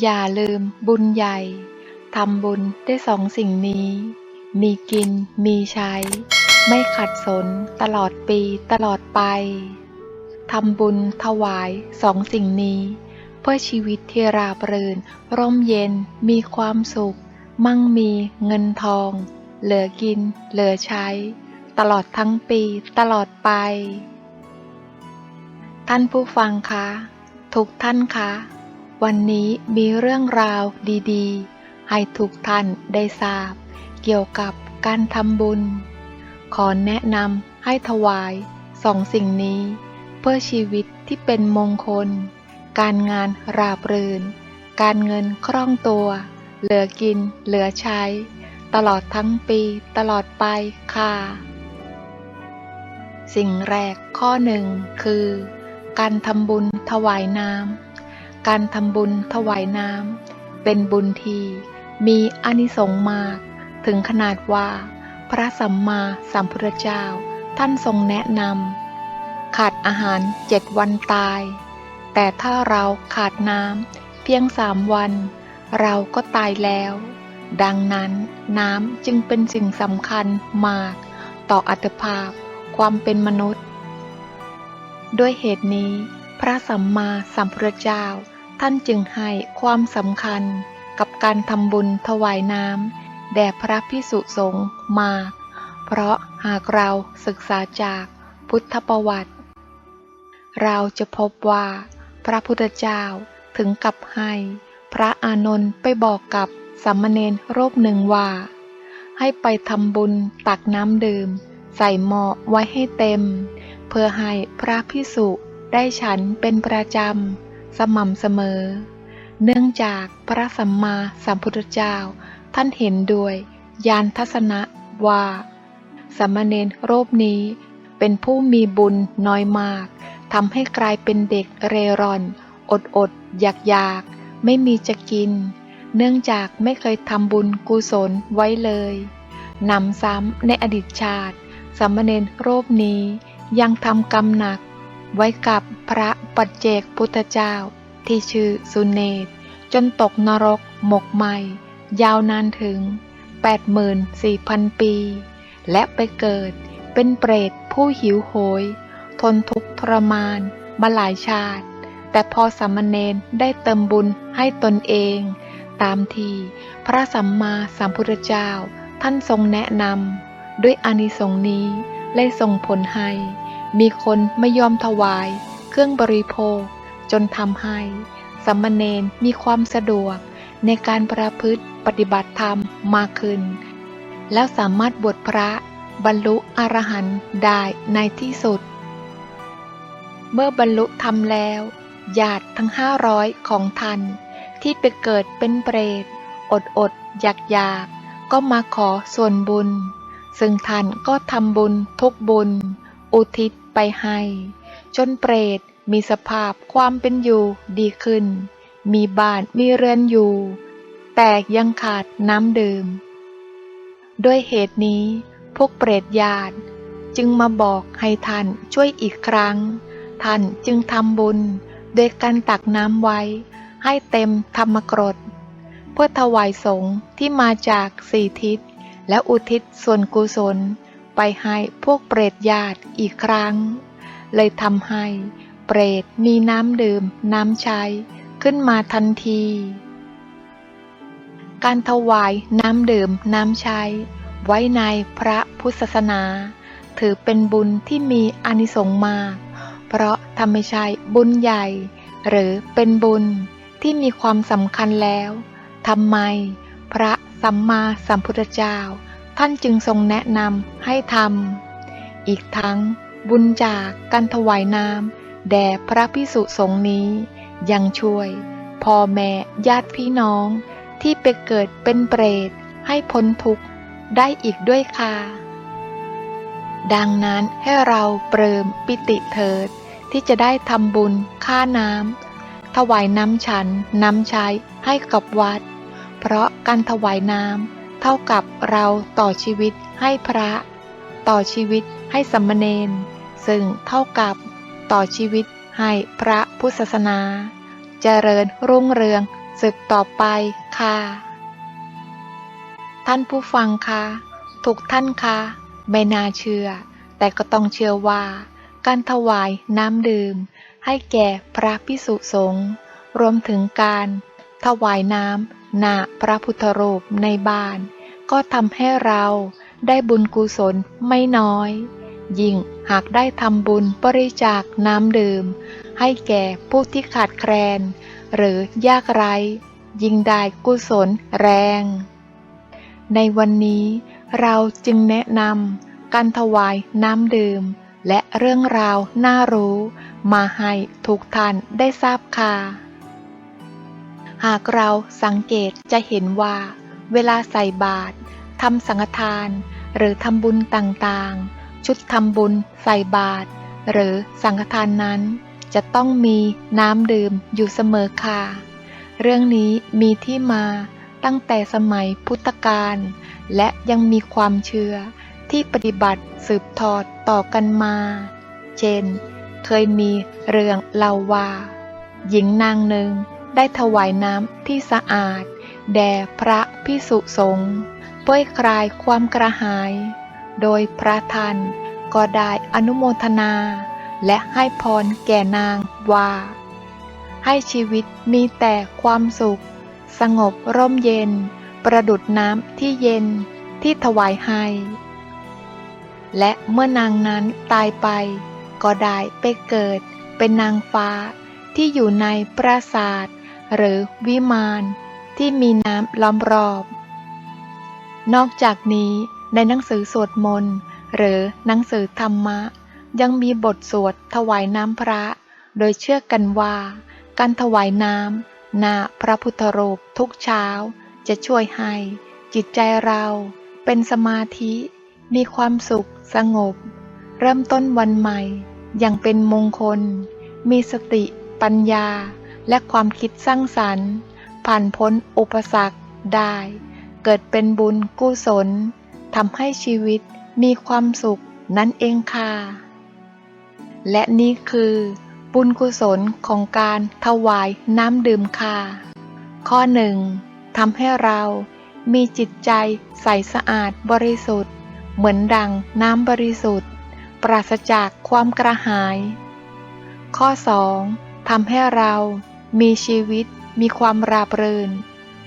อย่าลืมบุญใหญ่ ทำบุญได้สองสิ่งนี้ มีกินมีใช้ ไม่ขัดสนตลอดปีตลอดไป ทำบุญถวายสองสิ่งนี้ เพื่อชีวิตที่ราบรื่น ร่มเย็นมีความสุข มั่งมีเงินทอง เหลือกิน เหลือใช้ ตลอดทั้งปีตลอดไป ท่านผู้ฟังคะ ทุกท่านคะ วันนี้มีเรื่องราวดีๆ ให้ทุกท่านได้ทราบ เกี่ยวกับการทำบุญ ขอแนะนำให้ถวายสองสิ่งนี้ เพื่อชีวิตที่เป็นมงคล การงานราบรื่น การเงินคล่องตัว เหลือกินเหลือใช้ ตลอดทั้งปีตลอดไปค่ะ สิ่งแรกข้อหนึ่งคือ การทำบุญถวายน้ำ การทำบุญถวายน้ำเป็นบุญที่มีอนิสงส์มาก ถึงขนาดว่า พระสัมมาสัมพุทธเจ้าท่านทรงแนะนำขาดอาหารเจ็ดวันตาย แต่ถ้าเราขาดน้ำเพียงสามวัน เราก็ตายแล้ว ดังนั้นน้ำจึงเป็นสิ่งสำคัญมาก ต่ออัตภาพความเป็นมนุษย์ ด้วยเหตุนี้ พระสัมมาสัมพุทธเจ้า ท่านจึงให้ความสำคัญกับการทำบุญถวายน้ำแด่พระพิสุสงฆ์มาก เพราะหากเราศึกษาจากพุทธประวัติ เราจะพบว่าพระพุทธเจ้าถึงกับให้พระอานนท์ไปบอกกับสามเณรรูปหนึ่งว่า ให้ไปทำบุญตักน้ำดื่ม ใส่หม้อไว้ให้เต็ม เพื่อให้พระพิสุได้ฉันเป็นประจำ สม่ำเสมอ เนื่องจากพระสัมมาสัมพุทธเจ้า ท่านเห็นด้วยญาณทัศนะว่าสามเณรรูปนี้เป็นผู้มีบุญน้อยมากทำให้กลายเป็นเด็กเร่ร่อน อดอดอยากอยากไม่มีจะกิน เนื่องจากไม่เคยทำบุญกุศลไว้เลยนำซ้ำในอดีตชาติสามเณรรูปนี้ยังทำกรรมหนัก ไว้กับพระปัจเจกพุทธเจ้า ที่ชื่อสุเนต จนตกนรกหมกไหมยาวนานถึง 84,000 ปี และไปเกิดเป็นเปรตผู้หิวโหย ทนทุกข์ทรมานมาหลายชาติ แต่พอสามมเณรได้เติมบุญให้ตนเอง ตามที่พระสัมมาสัมพุทธเจ้าท่านทรงแนะนำด้วยอานิสงส์นี้เลยส่งผลให้ มีคนไม่ยอมถวาย เครื่องบริโภค จนทำให้สามเณรมีความสะดวกในการประพฤติปฏิบัติธรรมมากขึ้น แล้วสามารถบวชพระบรรลุอรหันต์ได้ในที่สุด เมื่อบรรลุธรรมแล้วญาติทั้งห้าร้อยของท่านที่ไปเกิดเป็นเปรต อดอดอยากอยากก็มาขอส่วนบุญ ซึ่งท่านก็ทำบุญทุกบุญ อุทิศ ไปให้ จนเปรตมีสภาพความเป็นอยู่ดีขึ้น มีบ้านมีเรือนอยู่ แต่ยังขาดน้ำดื่ม ด้วยเหตุนี้พวกเปรตญาติจึงมาบอกให้ท่านช่วยอีกครั้ง ท่านจึงทำบุญโดยการตักน้ำไว้ ให้เต็มธรรมกรด เพื่อถวายสงฆ์ที่มาจากสี่ทิศและอุทิศส่วนกุศล ไปให้พวกเปรตญาติอีกครั้ง เลยทำให้เปรตมีน้ำดื่มน้ำใช้ขึ้นมาทันที การถวายน้ำดื่มน้ำใช้ ไว้ในพระพุทธศาสนา ถือเป็นบุญที่มีอนิสงส์มาก เพราะถ้าไม่ใช่บุญใหญ่ หรือเป็นบุญที่มีความสำคัญแล้วทำไมพระสัมมาสัมพุทธเจ้า ท่านจึงทรงแนะนำให้ทำ อีกทั้งบุญจากการถวายน้ำแด่พระพิสุสงฆ์นี้ ยังช่วยพ่อแม่ญาติพี่น้องที่ไปเกิดเป็นเปรตให้พ้นทุกข์ได้อีกด้วยค่ะ ดังนั้นให้เราเปริมปิติเถิด ที่จะได้ทำบุญค่าน้ำถวายน้ำฉันน้ำใช้ให้กับวัด เพราะการถวายน้ำ เท่ากับเราต่อชีวิตให้พระ ต่อชีวิตให้สัมมเนนซึ่งเท่ากับต่อชีวิตให้พระพุทธศาสนา เจริญรุ่งเรืองสืบต่อไปค่ะ ท่านผู้ฟังคะทุกท่านคะไม่น่าเชื่อ แต่ก็ต้องเชื่อว่า การถวายน้ำดื่ม ให้แก่พระพิสุสงฆ์รวมถึงการถวายน้ำ หน้าพระพุทธรูปในบ้าน ก็ทำให้เราได้บุญกุศลไม่น้อย ยิ่งหากได้ทำบุญบริจาคน้ำดื่ม ให้แก่ผู้ที่ขาดแคลน หรือยากไร้ ยิ่งได้กุศลแรง ในวันนี้เราจึงแนะนำการถวายน้ำดื่ม และเรื่องราวน่ารู้ มาให้ทุกท่านได้ทราบค่ะ หากเราสังเกตจะเห็นว่า เวลาใส่บาตรทำสังฆทาน หรือทำบุญต่างๆ ชุดทำบุญใส่บาตรหรือสังฆทานนั้น จะต้องมีน้ำดื่มอยู่เสมอค่ะ เรื่องนี้มีที่มาตั้งแต่สมัยพุทธกาลและยังมีความเชื่อที่ปฏิบัติสืบทอดต่อกันมา เช่น เคยมีเรื่องเล่าว่า หญิงนางหนึ่ง ได้ถวายน้ำที่สะอาด แด่พระพิสุสงฆ์เพื่อคลายความกระหาย โดยพระท่านก็ได้อนุโมทนา และให้พรแก่นางว่า ให้ชีวิตมีแต่ความสุข สงบร่มเย็น ประดุดน้ำที่เย็นที่ถวายให้ และเมื่อนางนั้นตายไป ก็ได้ไปเกิดเป็นนางฟ้าที่อยู่ในปราสาท หรือวิมานที่มีน้ำล้อมรอบ นอกจากนี้ในหนังสือสวดมนต์หรือหนังสือธรรมะ ยังมีบทสวดถวายน้ำพระ โดยเชื่อกันว่า การถวายน้ำหน้าพระพุทธรูปทุกเช้า จะช่วยให้จิตใจเราเป็นสมาธิ มีความสุขสงบ เริ่มต้นวันใหม่อย่างเป็นมงคล มีสติปัญญา และความคิดสร้างสรรค์ ผ่านพ้นอุปสรรคได้ เกิดเป็นบุญกุศลทำให้ชีวิตมีความสุขนั่นเองค่ะ และนี่คือ บุญกุศลของการถวายน้ำดื่มค่ะ ข้อหนึ่งทำให้เรามีจิตใจใสสะอาดบริสุทธิ์ เหมือนดังน้ำบริสุทธิ์ ปราศจากความกระหาย ข้อ 2. ทำให้เรา มีชีวิตมีความราบรื่น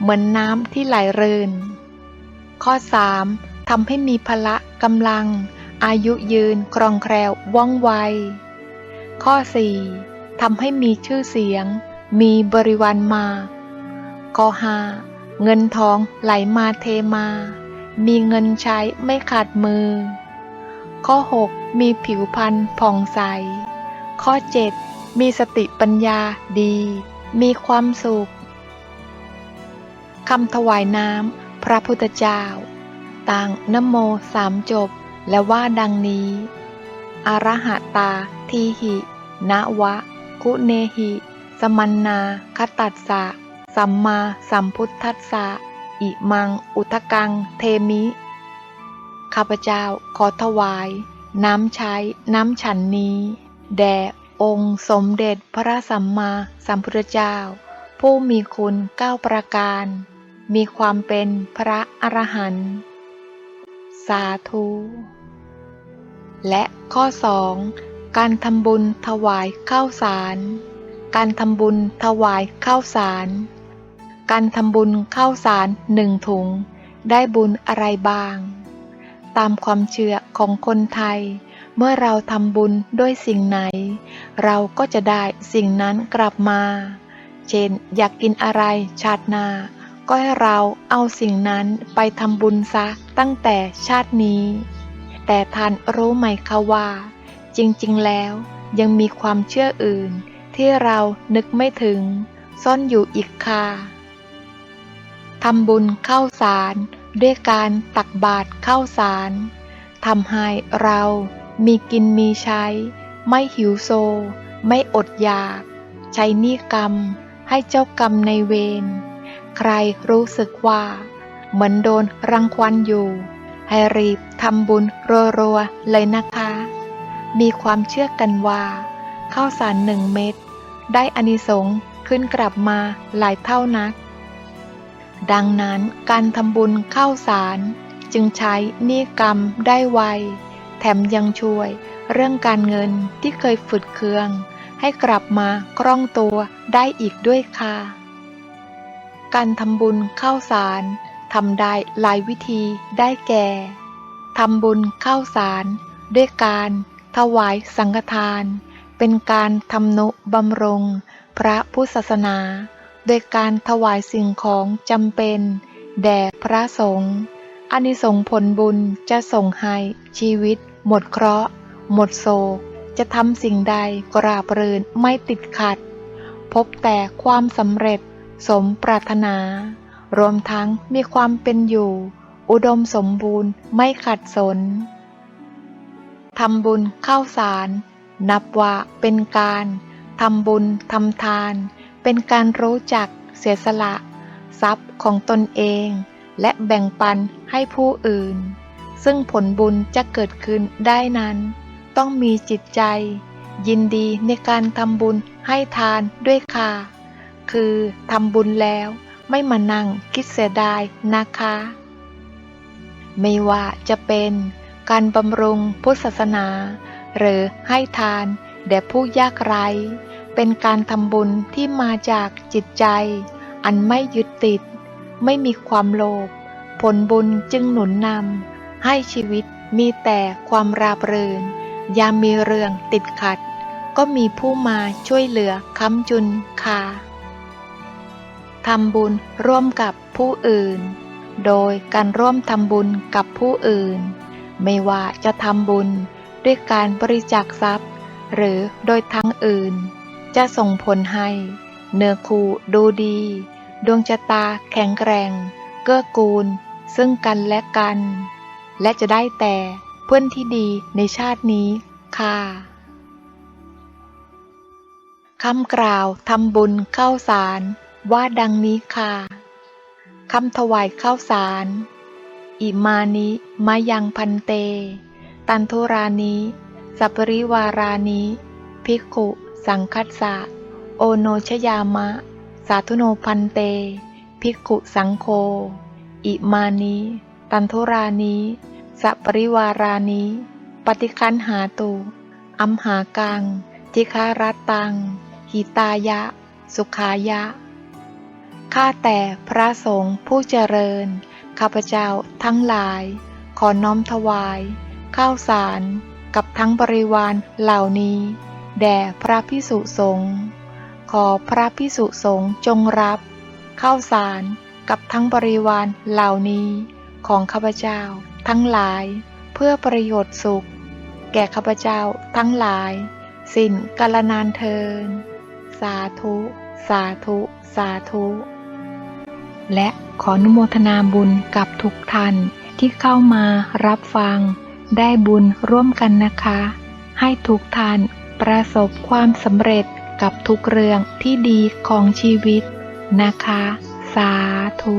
เหมือนน้ำที่ไหลเรินข้อ 3. ทำให้มีพละกำลัง อายุยืนครองแคล่วว่องไว ข้อ 4. ทำให้มีชื่อเสียง มีบริวารมากข้อ 5. เงินทองไหลมาเทมา มีเงินใช้ไม่ขาดมือ ข้อ 6. มีผิวพรรณผ่องใส ข้อ 7. มีสติปัญญาดี มีความสุขคำถวายน้ำพระพุทธเจ้า ต่างนโมสามจบและว่าดังนี้อรหตาทีหินะวะ กุเนหิ สมันนาคตัสสะ สัมมาสัมพุทธัสสะ อิมัง อุทกัง เทมิ ข้าพเจ้าขอถวาย น้ำใช้น้ำฉันนี้ แด่ องค์สมเด็จพระสัมมาสัมพุทธเจ้า ผู้มีคุณเก้าประการ มีความเป็นพระอรหันต์สาธุและข้อ 2 การทำบุญถวายข้าวสาร การทำบุญถวายข้าวสาร การทำบุญข้าวสารหนึ่งถุง ได้บุญอะไรบ้าง ตามความเชื่อของคนไทย เมื่อเราทำบุญด้วยสิ่งไหน เราก็จะได้สิ่งนั้นกลับมา เช่น อยากกินอะไรชาติหน้า ก็ให้เราเอาสิ่งนั้นไปทำบุญซะตั้งแต่ชาตินี้ แต่ท่านรู้ไหมคะว่า จริงๆแล้วยังมีความเชื่ออื่นที่เรานึกไม่ถึง ซ่อนอยู่อีกค่ะทำบุญเข้าสารด้วยการตักบาตรเข้าสารทำให้เรา มีกินมีใช้ ไม่หิวโซ ไม่อดอยาก ใช้นี้กรรม ให้เจ้ากรรมในเวร ใครรู้สึกว่า เหมือนโดนรังควันอยู่ ให้รีบทำบุญรัวๆเลยนะคะ มีความเชื่อกันว่าข้าวสารหนึ่งเม็ดได้อานิสงส์ขึ้นกลับมาหลายเท่านัก ดังนั้นการทำบุญเข้าสารจึงใช้นี้กรรมได้ไว ถมยังช่วย เรื่องการเงินที่เคยฝืดเคือง ให้กลับมาคล่องตัวได้อีกด้วยค่ะ การทำบุญเข้าสารทำได้หลายวิธีได้แก่ทำบุญเข้าสารด้วยการถวายสังฆทาน เป็นการทำนุบำรุงพระพุทธศาสนา โดยการถวายสิ่งของจำเป็น แด่พระสงฆ์อานิสงส์ผลบุญจะส่งให้ชีวิต หมดเคราะห์ หมดโศก จะทำสิ่งใดกราบรื่นไม่ติดขัด พบแต่ความสำเร็จสมปรารถนา รวมทั้งมีความเป็นอยู่ อุดมสมบูรณ์ไม่ขัดสนทำบุญเข้าสาร นับว่าเป็นการทำบุญทำทาน เป็นการรู้จักเสียสละ ทรัพย์ของตนเอง และแบ่งปันให้ผู้อื่น ซึ่งผลบุญจะเกิดขึ้นได้นั้น ต้องมีจิตใจ ยินดีในการทำบุญให้ทานด้วยค่ะ คือทำบุญแล้วไม่มานั่งคิดเสียดายนะคะ ไม่ว่าจะเป็นการบำรุงพุทธศาสนา หรือให้ทานแด่ผู้ยากไร้ เป็นการทำบุญที่มาจากจิตใจ อันไม่ยึดติด ไม่มีความโลภผลบุญจึงหนุนนำ ให้ชีวิตมีแต่ความราบรื่น ยามมีเรื่องติดขัด ก็มีผู้มาช่วยเหลือค้ำจุนค่ะทำบุญร่วมกับผู้อื่น โดยการร่วมทำบุญกับผู้อื่น ไม่ว่าจะทำบุญด้วยการบริจาคทรัพย์ หรือโดยทางอื่น จะส่งผลให้ เนื้อคู่ดูดี ดวงชะตาแข็งแกร่ง เกื้อกูล ซึ่งกันและกัน และจะได้แต่เพื่อนที่ดีในชาตินี้ค่ะคำกล่าวทำบุญเข้าสารว่าดังนี้ค่ะคำถวายข้าวสาร อิมานิมายังพันเต ตันทุรานิสัปริวารานิภิกขุ สังคัสสะ โอโนชยามะ สาธุโนพันเต ภิกขุสังโฆอิมานิ ตันทุรานิสัปริวารานิปฏิคันหาตุอัมหากังจิคารัตตัง หิตายะ สุขายะ ข้าแต่พระสงฆ์ผู้เจริญ ข้าพเจ้าทั้งหลาย ขอน้อมถวาย ข้าวสารกับทั้งบริวารเหล่านี้ แด่พระพิสุสงฆ์ขอพระพิสุสงฆ์จงรับ ข้าวสารกับทั้งบริวารเหล่านี้ ของข้าพเจ้า ทั้งหลายเพื่อประโยชน์สุข แก่ข้าพเจ้าทั้งหลาย สิ้นกาลนานเทิน สาธุ สาธุ สาธุ และขออนุโมทนาบุญกับทุกท่านที่เข้ามารับฟัง ได้บุญร่วมกันนะคะ ให้ทุกท่านประสบความสำเร็จกับทุกเรื่องที่ดีของชีวิตนะคะ สาธุ